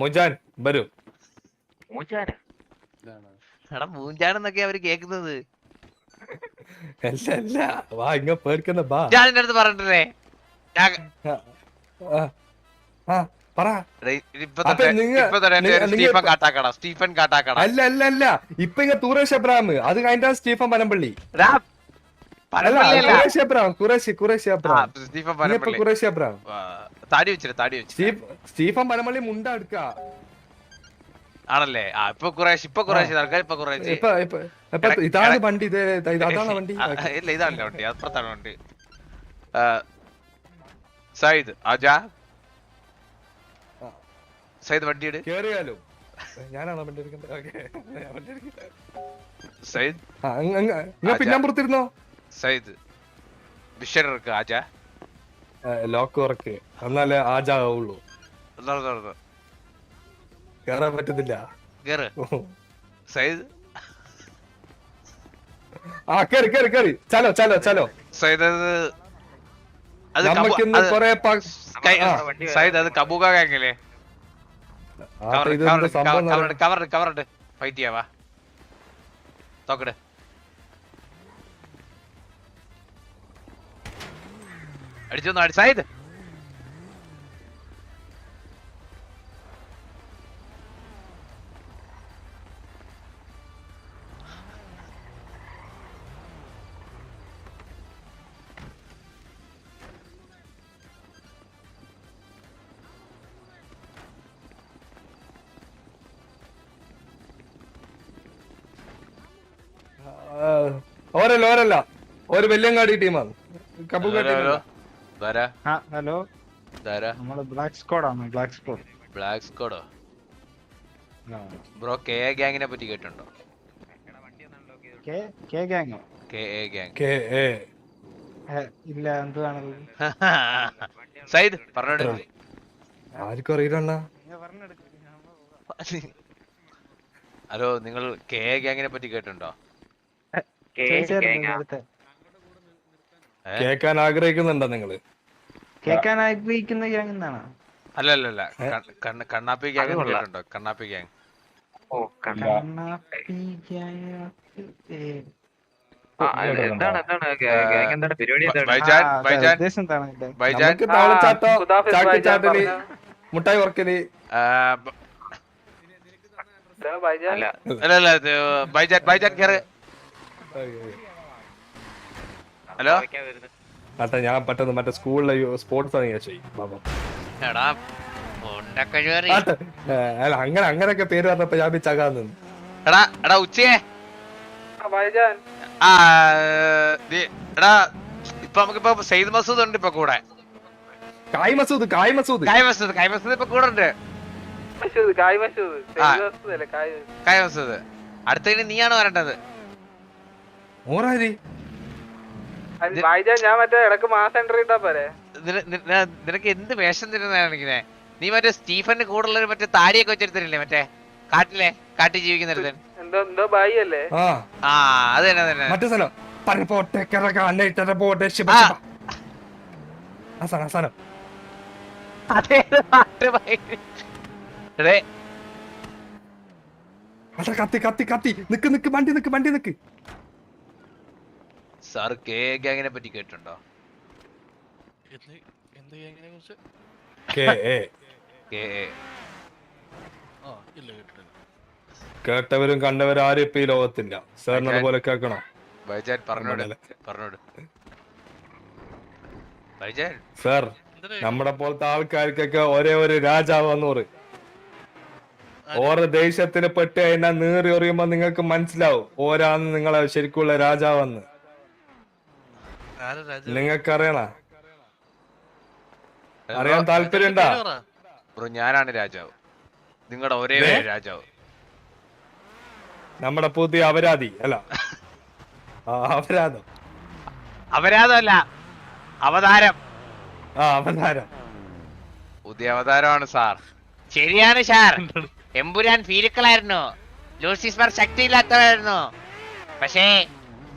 മുജാൻ വരൂ. എടാ മൂഞ്ചാണെന്നൊക്കെ അവർ കേക്കുന്നത് അല്ല അല്ല. വാ ഇങ്ങ പേടിക്കുന്ന ബാ ഞാൻ എന്റെ അടുത്ത് പറഞ്ഞിട്ടേ സ്റ്റീഫൻ ഇപ്പൊ- കാട്ടാക്കട സ്റ്റീഫൻ കാട്ടാക്കട. അല്ല അല്ല അല്ല. ഇപ്പൊ ഇങ്ങ തുറേഷ് അബ്രാം അത് കഴിഞ്ഞ സ്റ്റീഫൻ പനമ്പള്ളി. സ്റ്റീഫൻ ഇപ്പൊ പനമ്പള്ളി താടി വെച്ചിട്ട് താടി വെച്ചിട്ട് സ്റ്റീഫൻ പരമള്ളി മുണ്ട എടുക്ക. ആണല്ലേ? ആ ഇപ്പൊ കുറേശ്ശെ ഇപ്പൊ കുറേശ്ശെ നടക്കാം ഇപ്പൊ കുറേശ്ശെ. ഇതാണ് വണ്ടി ഇത് ഇതാണ് വണ്ടി? ഇല്ല ഇതാണല്ലേ വണ്ടി അപ്പുറത്താണ് വണ്ടി. സൈദ് ആജാ? സൈദ് വണ്ടി ഇട്. കേറിയാലോ? ഞാനാണോ വണ്ടി എടുക്കേണ്ടത് സൈദ് പിന്നെ പുറത്തിരുന്നോ സൈദ് വിഷർ ആജാ. ലോക്ക് വർക്ക് എന്നാലേ ആജാവുള്ളൂ കേറാൻ പറ്റത്തില്ല സയ്യിദ് ആ കേറി കേറി കേറി ചലോ ചലോ ചലോ സൈദ് അത് നമുക്കിന്ന് അത് കൊറേ കബൂക ഗാങ്ങില്ലേ കവർ. കവർ കവർ ഫൈറ്റ് ചെയ്യാവാ തോക്കട് അടിച്ചൊന്നു അടി ആ, ഓരല്ല ഓരല്ല. ഒരു വെല്ലങ്ങാടി ടീമാണ്. ആ ഹലോ. നമ്മൾ ബ്ലാക്ക് സ്ക്വാഡാണ് ആണ് ബ്ലാക്ക് സ്ക്വാഡ് ബ്ലാക്ക് സ്ക്വാഡോ ബ്രോ കെ എ ഗ്യാങ്ങിനെ പറ്റി കേട്ടിട്ടുണ്ടോ? K K A gang K A. ഇല്ല സയ്യിദ് പറഞ്ഞോട് ആർക്കും അറിയില്ല ഹലോ നിങ്ങൾ കെ എ ഗ്യാങ്ങിനെ പറ്റി കേട്ടിട്ടുണ്ടോ? കേക്കാൻ ആഗ്രഹിക്കുന്നുണ്ടോ നിങ്ങൾ? കേൾക്കാൻ ആഗ്രഹിക്കുന്ന ഗ്യാങ് എന്താണോ അല്ല അല്ല അല്ല കണ്ണ- കണ്ണ- കണ്ണാപ്പി ഗ്യാങ്. കേട്ടിട്ടുണ്ടോ? കണ്ണാപ്പി ഗ്യാങ്. ഓ കണ്ണാപ്പി ഗ്യാങ്. മുട്ടായി വർക്കൽ. ബൈജാൻ ബൈജാൻ കേറ്. ഹലോ? അട്ടെ ഞാൻ പെട്ടെന്ന് മറ്റേ സ്കൂളിലെ സ്പോർട്സ് ആണ് ഞാൻ ചെയ്യും. എടാ അല്ല അങ്ങനെ അങ്ങനെയൊക്കെ പേര് പറഞ്ഞപ്പോ ഞാൻ ചകാൻ നിന്ന്. എടാ എടാ ഉച്ചയെ. ആ ദേ, എടാ ഇപ്പൊ നമുക്കിപ്പോ സെയ്ദ് മസൂദ് ഉണ്ട് ഇപ്പൊ കൂടെ. കായ് മസൂദ് കായ് മസൂദ്. കായ് മസൂദ് കായ് മസൂദ് ഇപ്പൊ കൂടെ ഉണ്ട്. ആ. കായ് മസൂദ്. അടുത്തതിന് നീയാണ് വരേണ്ടത്? ഓറാരി ഞാൻ മറ്റേ ഇടയ്ക്ക് മാസം എൻട്രി ഇട്ടാ പോരെ. നിനക്ക് എന്ത് വേഷം തരുന്നതാണിങ്ങനെ നീ മറ്റേ സ്റ്റീഫന്റെ കൂടെ ഉള്ള മറ്റേ താടിയൊക്കെ വെച്ചെടുത്തില്ലേ മറ്റേ? കാട്ടിലെ കാട്ടി ജീവിക്കുന്ന ഒരു എന്തോ ബായി അല്ലേ? ആ. അത് തന്നെ തന്നെ. മറ്റേ സ്ഥലം. പര പോട്ടെ കിറക അന്നയിട്ടര പോട്ടെ ശിവ ആ. ശിവ. ആ സ്ഥലം ആ സ്ഥലം. അതേത് പാട്ട് ഭയങ്കര- എടേ. അതെ കത്തി കത്തി കത്തി. നിക്ക് നിക്ക് വണ്ടി നിക്ക് വണ്ടി നിക്ക്. സാർ കെ ഗാങ്ങിനെ പറ്റി കേട്ടിട്ടുണ്ടോ? K A. K A. കേട്ടവരും കണ്ടവരും ആരും ഇപ്പൊ ഈ ലോകത്തില്ല. സാറിന് അതുപോലെ കേൾക്കണോ? ബൈജാൻ പറഞ്ഞോട്. പറഞ്ഞോട്. ബൈജാൻ സാർ നമ്മുടെ പോലത്തെ ആൾക്കാർക്കൊക്കെ ഒരേ ഒരു രാജാവ് വന്നൂറ് ഓരോ ദേശത്തിന് പെട്ട് കഴിഞ്ഞാൽ നീറി എറിയുമ്പോ നിങ്ങൾക്ക് മനസ്സിലാവും. ഓരാന്ന് നിങ്ങളെ ശരിക്കുള്ള രാജാവെന്ന്. നിങ്ങൾക്ക് അറിയണ അറിയാൻ താല്പര്യം ബ്രോ ഞാനാണ് രാജാവ്. നിങ്ങളുടെ ഒരേ രാജാവ്. നമ്മുടെ പുതിയ അപരാധി അല്ല. അപരാധം. അപരാധമല്ല അവതാരം. ആ അവതാരം. പുതിയ അവതാരമാണ് സാർ. ശരിയാണ് സാർ. എമ്പുരാൻ ഫീലുക്കളായിരുന്നു ലൂസിഫർ ശക്തിയില്ലാത്തവരായിരുന്നു. പക്ഷേ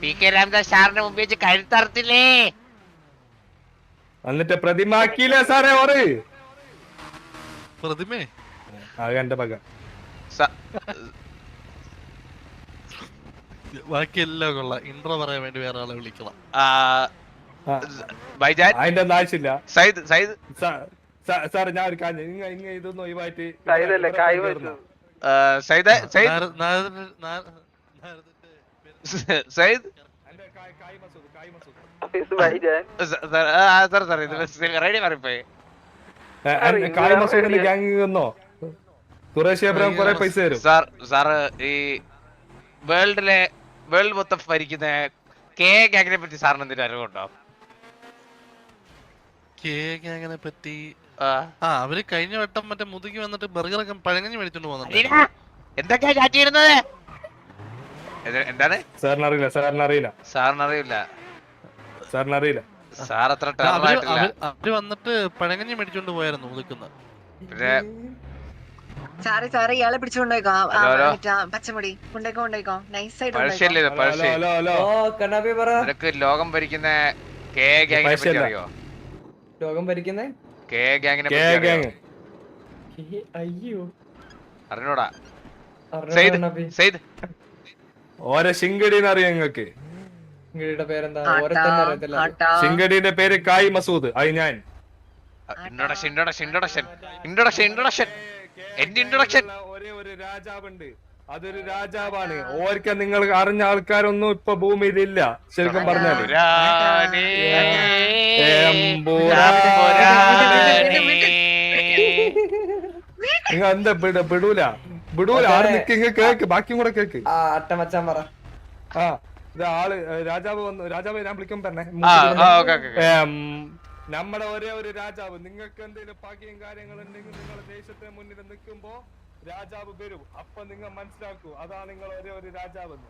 പി കെ രാമദാസ് സാറിന് മുമ്പ് വെച്ച് കഴുത്തറത്തില്ലേ? എന്നിട്ട് പ്രതിമാക്കിയില്ലേ സാറേ ഓറ്? പ്രതിമേ? ആകെ എന്റെ പക. ബാക്കിയെല്ലാം ബാക്കി കൊള്ളാം. ഇൻട്രോ പറയാൻ വേണ്ടി വേറെ ആളെ വിളിക്കണം. ബൈജാൻ? അതിന്റെ ഒന്നും ആവശ്യമില്ല. സയ്യിദ് സയ്യിദ് സാർ ഞാൻ ഒരു കാര്യം ഇങ്ങ ഇങ്ങ ഇതൊന്നും ഒഴിവായിട്ട് സൈദ് സൈദ് ഇവിടെ വെച്ചു. സാർ സാർ ഇത് റെഡി മാറിപ്പോയി. ഏ, എന്റെ കായ് മസൂദിന്റെ ഗ്യാങ് വന്നോ കുറേശ്ശെ എബ്രാഹിം കുറെ പൈസ തരും. സാർ സാർ ഈ വേൾഡിലെ വേൾഡ് മൊത്തം ഭരിക്കുന്ന കെ ഗാങ്ങിനെ പറ്റി സാറിന് എന്തെങ്കിലും അറിവുണ്ടോ? കെ ഗാങ്ങിനെ പറ്റി? ആ. അവർ കഴിഞ്ഞ വട്ടം മറ്റേ മുതുകി വന്നിട്ട് ബർഗറൊക്കെ പഴങ്ങഞ്ഞു മേടിച്ചോണ്ട് പോകുന്നുണ്ട് എന്തൊക്കെയാ ചാറ്റ് ചെയ്യുന്നത് ഇത് എന്താണ്? സാറിന് അറിയില്ല സാറിന് അറിയില്ല സാറിന് അറിയില്ല സാറിന് അറിയില്ല സാർ അത്ര ടെററായിട്ടില്ല അവർ വന്നിട്ട് പഴങ്ങഞ്ഞി മേടിച്ചോണ്ട് പോയായിരുന്നു മുതുക്കുന്ന. പിന്നെ സാറി സാറി ഇയാളെ പിടിച്ചുകൊണ്ടോയിക്കോ പച്ചമുടി. കൊണ്ടേക്കോ കൊണ്ടേക്കോ നൈസ് ആയിട്ട് ലോകം ഭരിക്കുന്ന കെ ഗാങ്ങിനെ പറ്റി പഴശ്ശിയല്ല. അറിയോ? ലോകം ഭരിക്കുന്നേ? കെ ഗാങ്ങിനെ കെ പറ്റി അറിയോ? അയ്യോ. അറിഞ്ഞൂടാ. അറിഞ്ഞൂടാ സെയ്ദ് സെയ്ദ്. ഓരോ ശിങ്കടിന്ന് അറിയാം നിങ്ങക്ക് ശിങ്കടിന്റെ പേരെന്താ? ഓരെ തന്നെ അറിയത്തില്ല. ആട്ടാ. പേര് കായ് മസൂദ്. അത് ഞാൻ. Introduction introduction introduction. Introduction introduction. എന്റെ introduction. ഒരേ ഒരു രാജാവുണ്ട്. അതൊരു രാജാവാണ്. ഓർക്ക നിങ്ങൾ അറിഞ്ഞ ആൾക്കാരൊന്നും ഇപ്പൊ ഭൂമിയിലില്ല. ശരിക്കും പറഞ്ഞാൽ. നിങ്ങൾ എന്താ വിട വിടൂല വിടൂല ആടെ നിക്ക് ഇങ്ങ് കേക്ക് ബാക്കിയും കൂടെ കേക്ക്. ആ അട്ട പറ. ആ ആൾ രാജാവ് വന്നു രാജാവ് ഞാൻ വിളിക്കും ഓക്കെ നമ്മുടെ ഒരേ ഒരു രാജാവ് നിങ്ങൾക്ക് എന്തെങ്കിലും ഭാഗ്യം കാര്യങ്ങൾ ഉണ്ടെങ്കിൽ നിങ്ങൾ ദേശത്തെ മുന്നിൽ നിൽക്കുമ്പോ രാജാവ് വരും. അപ്പൊ നിങ്ങൾ മനസ്സിലാക്കൂ അതാണ് നിങ്ങൾ ഒരേ ഒരു രാജാവ് എന്ന്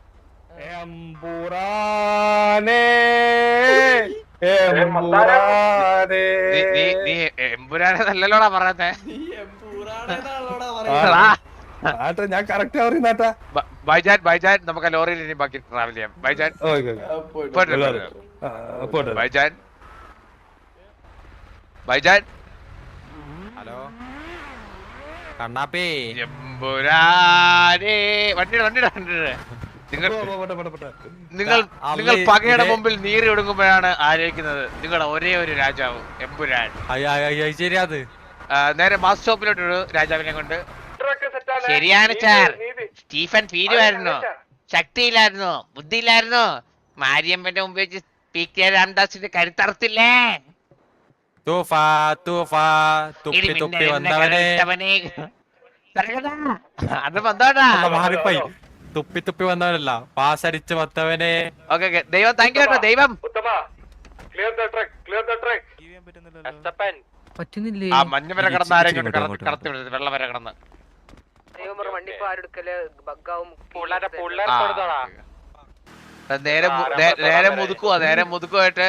എമ്പുരാനേ എമ്പുരാനേ. നീ നീ നീ എമ്പുരാനെ നല്ലല്ലോടാ പറഞ്ഞേ ആ, ആട്ടെ ഞാൻ കറക്റ്റ് പറയുന്നാട്ടാ ബ- ബൈജാൻ ബൈജാൻ നമുക്ക് ലോറിയിൽ ഇനി ബാക്കി ട്രാവൽ ചെയ്യാം. ബൈജാൻ. ബൈജാൻ. ബൈജാൻ. ഹലോ. കണ്ണാപ്പി. എമ്പുരാനേ വണ്ടിയുടെ വണ്ടിയുടെ വണ്ടിയുടെ. നിങ്ങൾ. നിങ്ങൾ പകയുടെ മുമ്പിൽ നീറി ഒടുങ്ങുമ്പോഴാണ് ആലോചിക്കുന്നത് നിങ്ങളുടെ ഒരേ ഒരു രാജാവ് എമ്പുരാൻ. അയ്യ, അയ്യ, അയ്യ, അത്. നേരെ മാസ് സ്റ്റോപ്പിലോട്ട് ഒരു രാജാവിനെ കൊണ്ട് ശരിയാണ് സാർ സ്റ്റീഫൻ ഫീലുമായിരുന്നു ശക്തിയില്ലായിരുന്നു ബുദ്ധിയില്ലായിരുന്നു. മാരിയമ്മന്റെ മുമ്പ് വെച്ച് പി കെ രാംദാസിന്റെ കരുത്തറത്തില്ലേ തൂഫാ തൂഫാ തുപ്പി തുപ്പി വന്നവനെ. അത് മാറിപ്പോയി. തുപ്പി തുപ്പി വന്നവനല്ല പാസ് അടിച്ച് വന്നവനെ. Okay okay. ദൈവം താങ്ക് യു കേട്ടോ ദൈവം. പറ്റുന്നില്ലേ? ആ മഞ്ഞ വരെ കിടന്ന് ആരെങ്കിലും കടത്തി വിടരുത് വെള്ളം വരെ കിടന്ന്. വണ്ടി ഇപ്പൊ ആരെടുക്കൽ ബഗ്ഗാവും. നേരെ നേരെ മുതുക്കുവാ നേരെ മുതുക്കുമായിട്ട്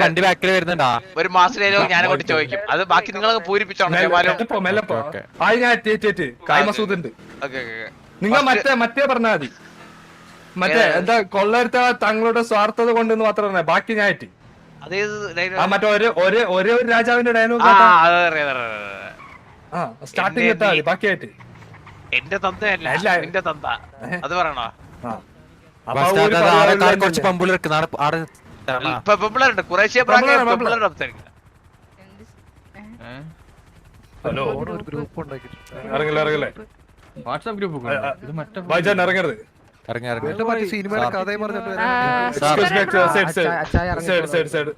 വണ്ടി ബാക്കിൽ വരുന്നുണ്ടാ? ഒരു മാസത്തിലേലോ ഞാൻ അങ്ങോട്ട് ചോദിക്കും. അത് ബാക്കി നിങ്ങളൊക്കെ പൂരിപ്പിച്ചോണം മെല്ലെ- ജമാലും മെല്ലെ പോ, മെല്ലെ പോ. ഓക്കെ. ആ, ഞാൻ എത്തി, എത്തി, എത്തി. കായ് മസൂദ് ഉണ്ട് ഓക്കെ ഓക്കെ നിങ്ങൾ മറ്റേ മറ്റേ പറഞ്ഞാ മതി. മറ്റേ? എന്താ കൊള്ളരുത്ത തങ്ങളുടെ സ്വാർത്ഥത കൊണ്ട് മാത്രം പറഞ്ഞേ ബാക്കി ഞാൻ മറ്റേ ഒരു ഒരേ ഒരേ ഒരു രാജാവിന്റെ ഡയലോഗ് സ്റ്റാർട്ടിംഗ് എത്താ മതി ബാക്കിയായിട്ട് എന്റെ തന്തയല്ല നിന്റെ തന്ത അത് പറയണോ കുറച്ച് പമ്പിളിർക്ക് പെമ്പിളരുണ്ട് കുറേശ്ശെ പെമ്പിളരുടെ സംസാരിക്കുക ഹലോ ഇറങ്ങില്ല ഇറങ്ങില്ലേ വാട്സാപ്പ് ഗ്രൂപ്പ് വൈജാൻ ഇറങ്ങരുത് ഇറങ്ങി ഇറങ്ങി സിനിമയുടെ കഥയും പറഞ്ഞിട്ട് സൈഡ് സൈഡ് സൈഡ്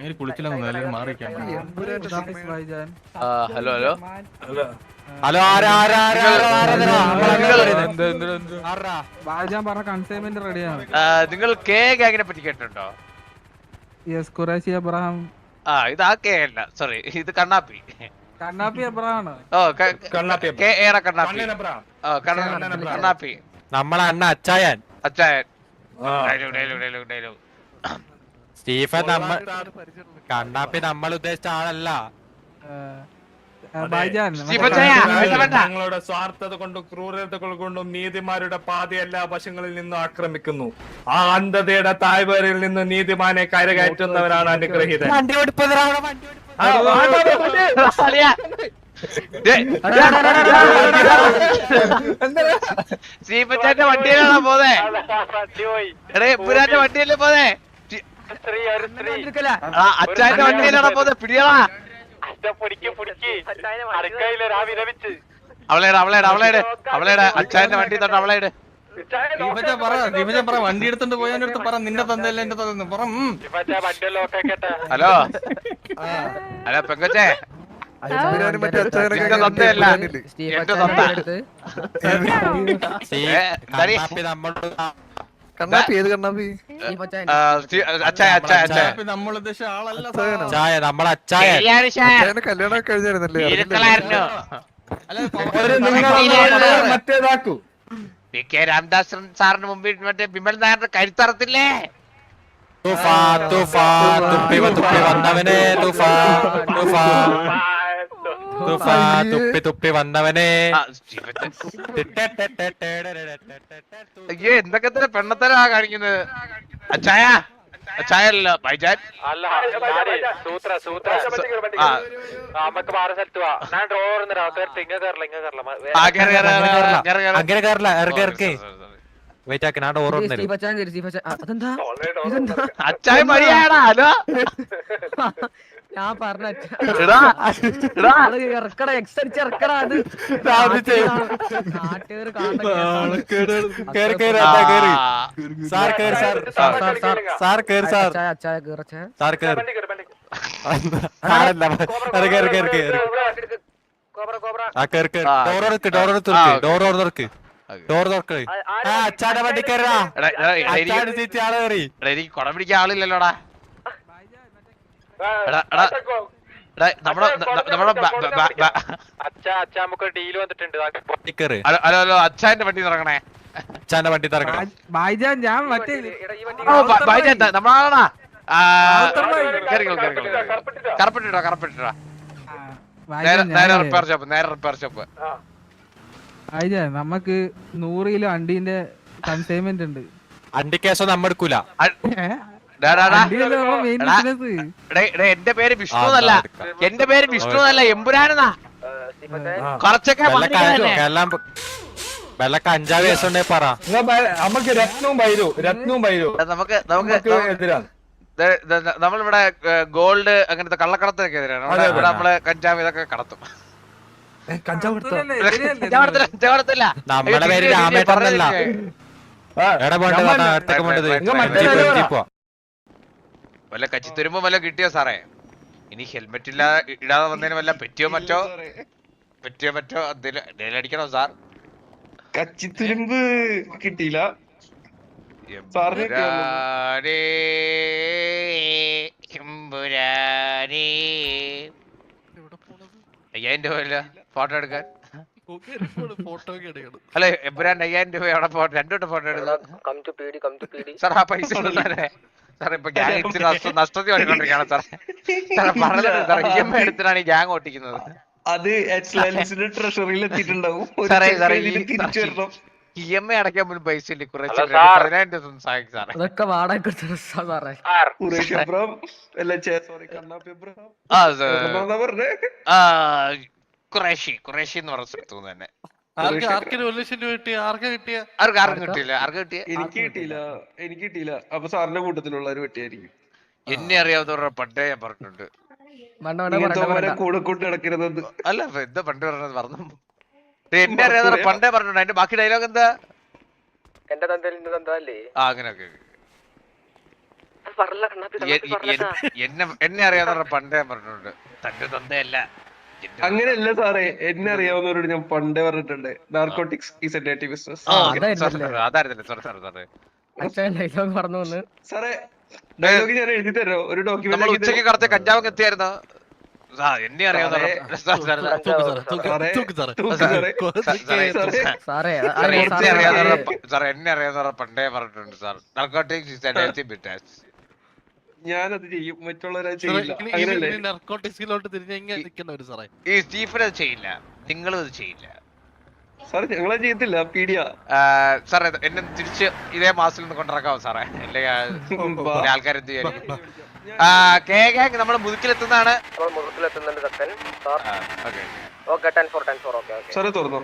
അങ്ങനെ കുളിച്ചില്ലെന്ന് എല്ലാവരും മാറിക്കാൻ hello hello hello hello consignment റെഡിയാണ് നിങ്ങൾ കെ ഗാങ്ങിനെ പറ്റി കേട്ടിട്ടുണ്ടോ യെസ് ഖുറേഷി അബ്രഹാം ആ ഇത് ആ കെ അല്ല സോറി ഇത് കണ്ണാപ്പി കണ്ണാപ്പി അബ്രഹാമാണ് ഓ കണ്ണാപ്പി കെ ഏറ കണ്ണാപ്പി അബ്രഹാം. കണ്ണാപ്പി നമ്മളെ അണ്ണ അച്ചായൻ അച്ചായൻ ഡയലോഗ് ഡയലോഗ് ഡയലോഗ് സ്റ്റീഫൻ നമ്മൾ കണ്ണാപ്പി നമ്മൾ ഉദ്ദേശിച്ച ആളല്ല. ഞങ്ങളുടെ സ്വാർത്ഥത കൊണ്ടും ക്രൂരത കൊണ്ടും നീതിമാരുടെ പാതി എല്ലാ വശങ്ങളിൽ നിന്നും ആക്രമിക്കുന്നു ആ അന്ധതയുടെ തായ്വരയിൽ നിന്ന് നീതിമാനെ കരകയറ്റുന്നവരാണ്. ദേ, സ്റ്റീഫച്ചാന്റെ വണ്ടിയിലാണോ പോതേ എടേ പുരാന്റെ വണ്ടിയല്ലേ പോന്നെ ആ വണ്ടിയിലാണ് പോന്നെ പിടിയടാ അവളേടെ അവളേടെ അവളേടെ അവളേടെ. അച്ചായന്റെ വണ്ടി തൊട്ട് അവളേടെ. ദീപച്ച പറ ദീപച്ച പറ. വണ്ടി എടുത്തോണ്ട് അടുത്ത് പറ. നിന്റെ തന്തല്ല എന്റെ തന്നു പറ. ഹലോ? ഹലോ പെങ്കച്ചേ. നിന്റെ കണ്ണാപ്പി ഏത് കണ്ണാപ്പി ആളല്ല സാർ. ചായ നമ്മളെ അച്ചായ. കല്യാണം കഴിഞ്ഞായിരുന്നല്ലേ? മറ്റേതാക്കൂ. പി കെ രാംദാസ് സാറിന് മുമ്പിൽ മറ്റേ ബിമൽ നായരുടെ കരുത്തറത്തില്ലേ തുഫാ തുഫാ തുപ്പി തുപ്പി വന്നവനെ തുഫാ തുഫാ. തുപ്പി തുപ്പി വന്നവനെ. അയ്യോ എന്തൊക്കെ തന്നെ പെണ്ണത്തരാ കാണിക്കുന്നത്? അച്ചായ അച്ചായ അല്ലല്ലോ ബൈജാൻ. സൂത്ര സൂത്ര. ആ നമുക്ക് മാറി സ്ഥലത്ത് പോവാ ഞാൻ ഡ്രോവർ ഇങ്ങ കയറില്ല ഇങ്ങ കയറില്ല. അങ്ങനെ കയറില്ല ഇറക്കി ഇറക്കി. വെയിറ്റ് ആക്കി നാട് ഓർമ്മ അതെന്താ? അച്ചായ മരിയാടാ ഹലോ. ഞാൻ പറഞ്ഞു എടാ എടാ. ഇറക്കട അത്. എനിക്ക് കുടം പിടിക്കാൻ ആളില്ലല്ലോടാ. വണ്ടി അച്ഛന്റെ വണ്ടി ഇറങ്ങണേ അച്ചാന്റെ വണ്ടി ഭായിജാൻ ഞാൻ മറ്റേ നമ്മളാണാ. കറുപ്പിട്ടിട്ടോ? നേരെ റിപ്പയർ ഷോപ്പ് നേരെ റിപ്പയർ ഷോപ്പ്. ഭായിജാൻ നമുക്ക് നൂറ് കിലോ അണ്ടീന്റെ കൺസൈൻമെന്റ് ഉണ്ട്. അണ്ടിക്കേശോ കേസോ നമ്മ എടുക്കൂല എന്റെ പേര് വിഷ്ണു എന്നല്ല. എന്റെ പേര് വിഷ്ണു എന്നല്ല എമ്പുരാനെന്നാ. കുറച്ചൊക്കെ വെള്ളക്ക അഞ്ചാറ് വയസ്സ് ഉണ്ടേ പറ നമുക്ക് രത്നവും ബൈരു രത്നവും ബൈരു നമുക്ക് നമുക്ക് എതിരാണ്. നമ്മളിവിടെ ഗോൾഡ് അങ്ങനത്തെ കള്ളക്കടത്തിനൊക്കെ എതിരാണ്. ഇവിടെ നമ്മൾ കഞ്ചാവ് ഇതൊക്കെ കടത്തും. നമ്മുടെ പേര് രാമേട്ടനല്ല. എവിടെ പോണ്ടത് ഞമ്മ- പറഞ്ഞാ അടുത്തേക്ക് പോണ്ടത് ഇങ്ങ് മറ്റേ ജീപ്പ്, ഡ്രൈവറാ. ജീപ്പ് പോവാ. വല്ല കച്ചിത്തുരുമ്പോ വല്ല കിട്ടിയോ സാറേ? ഇനി ഹെൽമെറ്റ് ഇല്ലാതെ ഇടാതെ വന്നതിന് വല്ല പറ്റിയോ മറ്റോ? പറ്റിയോ മറ്റോ? എന്തെങ്കിലും അടിക്കണോ സാർ? കച്ചിത്തുരുമ്പ് കിട്ടിയില്ല. വന്നു. എമ്പുരാനേ, എമ്പുരാനേ. അയ്യായിരം രൂപയല്ല ഫോട്ടോ എടുക്കാൻ? അല്ലെ എമ്പുരാൻ അയ്യായിരം രൂപ അവിടെ ഫോട്ടോ രണ്ടു ഫോട്ടോ എടുക്കാം come to PD come to PD sir ആ പൈസ സാർ ഇപ്പൊ ഗ്യാങ് ഇച്ചിരി നഷ്ട നഷ്ടത്തിൽ വന്നുകൊണ്ടിരിക്കുകയാണ് സാർ സാർ പറഞ്ഞത് സാർ ഇ എം ഐ എടുത്തിട്ടാണ് ഈ ഗ്യാങ് ഓട്ടിക്കുന്നത്. അത് ട്രഷറിയിൽ എത്തിയിട്ടുണ്ടാവും തിരിച്ചു വരണം. ഇ എം ഐ അടയ്ക്കാൻ പോലും പൈസ ഇല്ല? കുറച്ച്. പതിനായിരം സഹായിക്കും സാറേ. അതൊക്കെ വാടക സാറേ. കുറേശ്ശി കുറേശ്ശി എന്ന് പറഞ്ഞ സ്ഥലത്തു തന്നെ. ആർക്ക് ആർക്കൊരു ഒരു ലക്ഷം രൂപ കിട്ടിയ? ആർക്കാ കിട്ടിയ? ആർക്കും ആർക്കും കിട്ടിയില്ല. ആർക്കും കിട്ടിയ? എനിക്ക് കിട്ടിയില്ല. എനിക്ക് കിട്ടിയില്ല. അപ്പൊ സാറിന്റെ കൂട്ടത്തിലുള്ള ഒരു വെട്ടിയായിരിക്കും എന്നെ അറിയാവുന്നവരുടെ പണ്ടേ ഞാൻ പറഞ്ഞിട്ടുണ്ട്. കൂടെ അല്ല എന്താ പണ്ട് പറഞ്ഞത്? പറഞ്ഞു എന്നെ അറിയാവുന്നവരുടെ പണ്ടേ പറഞ്ഞിട്ടുണ്ട്. അതിന്റെ ബാക്കി ഡയലോഗ് എന്താ? എന്റെ തന്തല്ലേ ആ അങ്ങനെ ഒക്കെ പറഞ്ഞ കണ്ണാപ്പി എ- എ- എൻ- എന്നെ എന്നെ അറിയാവുന്നവരുടെ പണ്ടേ പറഞ്ഞിട്ടുണ്ട്. തന്റെ തന്തയല്ല. അങ്ങനെയല്ല സാറേ എന്നെ അറിയാവുന്നവരോട് ഞാൻ പണ്ടേ പറഞ്ഞിട്ടുണ്ട്. നാർക്കോട്ടിക്സ് ഈസ് എ ഡേറ്റി ബിസിനസ് സോറി ഡയലോഗ് പറഞ്ഞു വന്ന്. സാറേ ഡയലോഗ് ഞാൻ എഴുതി തരോ ഒരു നമ്മൾ ഡോക്യുമെന്റ് ഉച്ചയ്ക്ക് കടത്തെ കഞ്ചാവ് എത്തിയായിരുന്നു? എന്നെ അറിയാവുന്ന പണ്ടേ പറഞ്ഞിട്ടുണ്ട് സാർ നാർക്കോട്ടിക്സ് ഇസ് എ ഡേറ്റി ബിസിനസ് ഞാനത് ചെയ്യും മറ്റുള്ളവരെ നർക്കോട്ടിക്സിലോട്ട് തിരിഞ്ഞ ഇങ്ങനെ നിൽക്കുന്ന ഒരു സാറേ. ഈ സ്റ്റീഫൻ അത് ചെയ്യില്ല. നിങ്ങളും അത് ചെയ്യില്ല. സാറേ ഞങ്ങളെ ചെയ്യത്തില്ല പീഡിയ. സാറേ എന്നെ തിരിച്ച് ഇതേ മാസത്തിൽ നിന്ന് കൊണ്ടിറക്കാവോ സാറേ? അല്ലെങ്കിൽ ആൾക്കാർ എന്ത് വിചാരിക്കും ആ, കെ ഗാങ് നമ്മൾ മുതുക്കിലെത്തുന്നതാണ്. മുഖത്തിലെത്തുന്നുണ്ട് കത്തൻ sir okay. Okay ten four ten four okay okay. സാറേ തുറന്നോ?